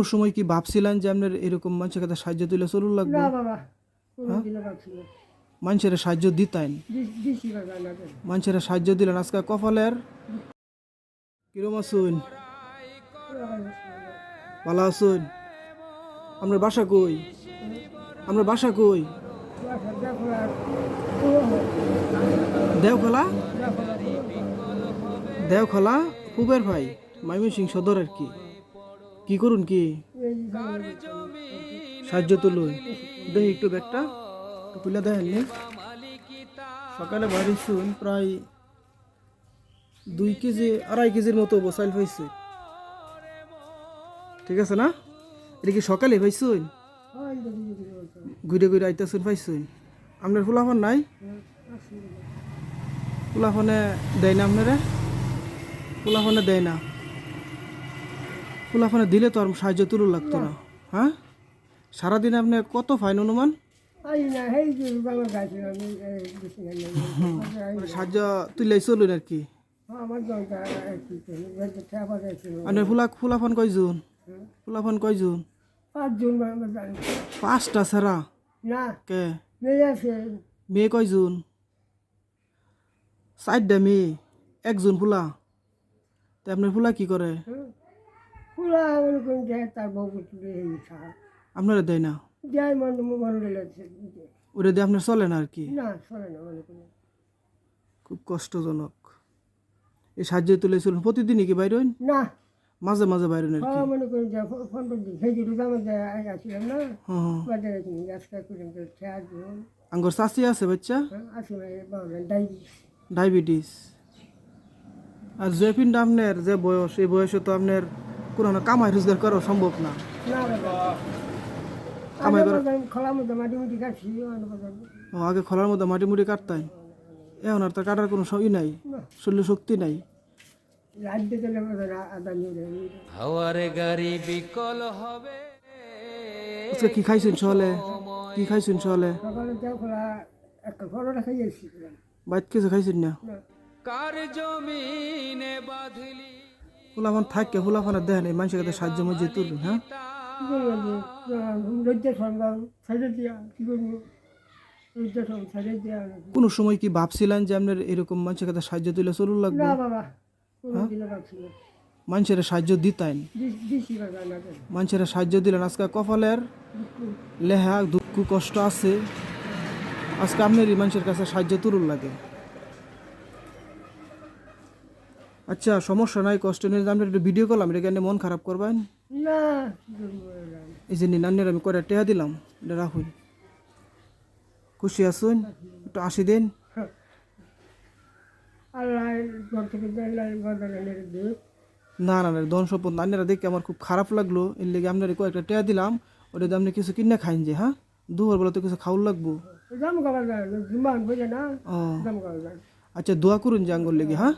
কোনো সময় কি ভাবছিলেন যে আপনার এরকম মানুষের কাছে সাহায্য দিলে চলুন লাগবে? না বাবা কোনোদিনও ভাবছি না। মানুষের সাহায্য দিতেন। দিছি বাবা মানুষের সাহায্য দিলেন। আজকে কপালের কিরম আছুন? ভালো আছুন? আপনার বাসা কই? আপনার বাসা কই? বাসা দেখো আর পুরো হয়। দেওখলা? দেখো আর পুরো হয়। দেওখলা পুবের ভাই মাইমিসিং সদরের কি। কি করুন কি? সাহায্য তুলুন। দেখি একটু ব্যাগটা। খুলে দেখেননি সকালে বাড়ি শুন প্রায় দুই কেজি, আড়াই কেজির মতো বসাইল পাইছে ঠিক আছে না? এটা কি সকালে পাইছুন ঘুরে ঘুরে আইতেছুন পাইছুন আপনার ফুলাফন নাই। ফুলাফনে দেয় না আপনারা? ফুলাফনে দেয় না। ফুলাফনে দিলে তো আর সাহায্য তুলু লাগতো না। হ্যাঁ? সারাদিনে আপনি কত ফাইন অনুমান। মানে সাহায্য তুললে চলুন আর কি। ঠেপা গেছিল আপনার ফুলা ফুলাফন কয়জন? ফুলাফন কয়জন? পাঁচটা না। কে? মেয়ে কয়জন? চারটা মেয়ে একজন ফুলা। তা আপনার ফুলা কি করে? হ্যাঁ। ওরকম দেয় তার বউ তুলে আপনারা দেয় না? মনে গেছে দিয়ে আপনার চলে না আর কি? না চলে না মনে করি। খুব কষ্টজনক। এই সাহায্য তুলে চলুন। প্রতিদিনই কি বাইর না। মাঝে মাঝে বাইর হইন আর কি। মনে করি যে ফোন করে দিই সেই যেটুকু আমার আসছিলাম না হ্যাঁ হ্যাঁ। বাজারে কিনি করে আঙ্গর চাষি আছে বাচ্চা? বাবা ডায়াবেটিস। আর যে আপনার যে বয়স এই বয়সে তো আপনার কোনো কামাই রোজগার করা সম্ভব না। না কামাই করে খোলা মতো মাটি মুটি কাটছি ও, আগে খোলার মধ্যে মাটি মুটি কাটতাই এখন আর তার কাটার কোনো ই নাই শরীরে শক্তি নাই। হাওয়ার গাড়ি বিকল হবে। আজকে কি খাইছেন সহলে কি খাইছেন সকালে? বাইত কিছু খাইছেন না? কার জমিনে বাঁধলি? ফুলাফান থাকে ফুলাফানের দেখেন এই মানুষের কাছে সাহায্য মধ্যে তুলুন হ্যাঁ? কোনো সময় কি ভাবছিলেন যে আপনার এরকম মানুষের কাছে সাহায্য তুলে চলুন লাগবে? না মানুষের সাহায্য দিতেন। মানুষের সাহায্য দিলেন। আজকে কপালের লেহা দুঃখ কষ্ট আছে। আজকে আপনারই মানুষের কাছে সাহায্য তুলুন লাগে। আচ্ছা সমস্যা নাই কষ্ট নেই। আমরা একটু ভিডিও করলাম এটা কেন মন খারাপ করবেন? না? এই যে নান্নের আমি করে টেহা দিলাম এটা রাখুন খুশি আসুন একটু আসি দিন। না না না ধন সম্পদ নান্নেরা দেখে আমার খুব খারাপ লাগল। এর লেগে আপনার কয়েকটা টেয়া দিলাম ওটা আপনি কিছু কিনে খাইন যে হ্যাঁ? দুপুর বেলা তো কিছু খাওয়ার লাগবো। আচ্ছা দোয়া করুন যে আঙ্গুর লেগে হ্যাঁ?